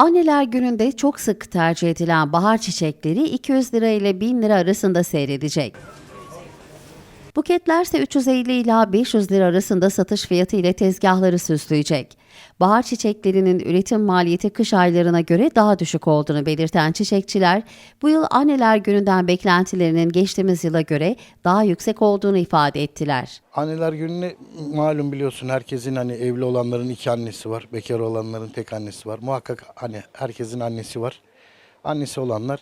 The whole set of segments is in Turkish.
Anneler gününde çok sık tercih edilen bahar çiçekleri 200 lira ile 1000 lira arasında seyredecek. Buketler ise 350 ila 500 lira arasında satış fiyatı ile tezgahları süsleyecek. Bahar çiçeklerinin üretim maliyeti kış aylarına göre daha düşük olduğunu belirten çiçekçiler, bu yıl anneler gününden beklentilerinin geçtiğimiz yıla göre daha yüksek olduğunu ifade ettiler. Anneler gününe malum biliyorsun herkesin hani evli olanların iki annesi var. Bekar olanların tek annesi var. Muhakkak hani herkesin annesi var. Annesi olanlar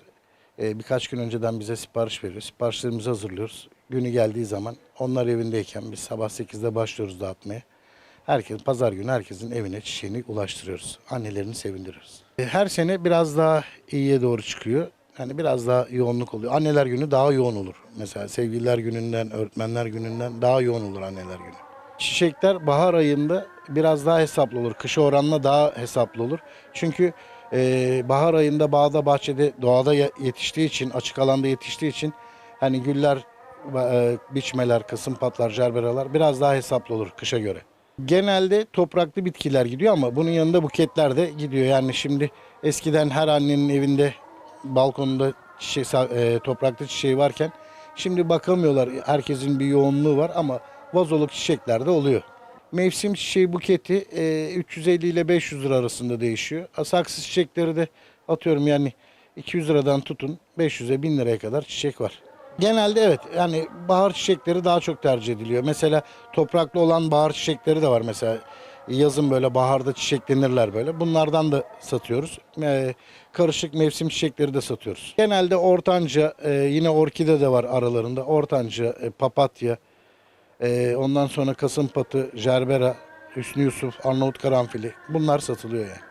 e, birkaç gün önceden bize sipariş veriyor. Siparişlerimizi hazırlıyoruz. Günü geldiği zaman onlar evindeyken biz sabah 8'de başlıyoruz dağıtmaya. Herkes pazar günü herkesin evine çiçeğini ulaştırıyoruz. Annelerini sevindiriyoruz. E, Her sene biraz daha iyiye doğru çıkıyor. Yani biraz daha yoğunluk oluyor. Anneler günü daha yoğun olur. Mesela sevgililer gününden, öğretmenler gününden daha yoğun olur anneler günü. Çiçekler bahar ayında biraz daha hesaplı olur. Kışa oranla daha hesaplı olur. Çünkü e, bahar ayında bağda, bahçede, doğada ye- yetiştiği için, açık alanda yetiştiği için hani güller, e, biçmeler, kasımpatlar, jerberalar biraz daha hesaplı olur kışa göre. Genelde topraklı bitkiler gidiyor ama bunun yanında buketler de gidiyor. Yani şimdi eskiden her annenin evinde balkonunda çiçek, e, topraklı çiçeği varken şimdi bakamıyorlar. Herkesin bir yoğunluğu var ama vazoluk çiçekler de oluyor. Mevsim çiçeği buketi e, 350 ile 500 lira arasında değişiyor. Saksı çiçekleri de atıyorum yani 200 liradan tutun 500'e 1000 liraya kadar çiçek var. Genelde evet yani bahar çiçekleri daha çok tercih ediliyor. Mesela topraklı olan bahar çiçekleri de var mesela. Yazın böyle baharda çiçeklenirler böyle. Bunlardan da satıyoruz. Ee, karışık mevsim çiçekleri de satıyoruz. Genelde ortanca e, yine orkide de var aralarında. Ortanca, e, papatya, e, ondan sonra kasımpatı, jerbera, Hüsnü Yusuf, Arnavut karanfili bunlar satılıyor yani.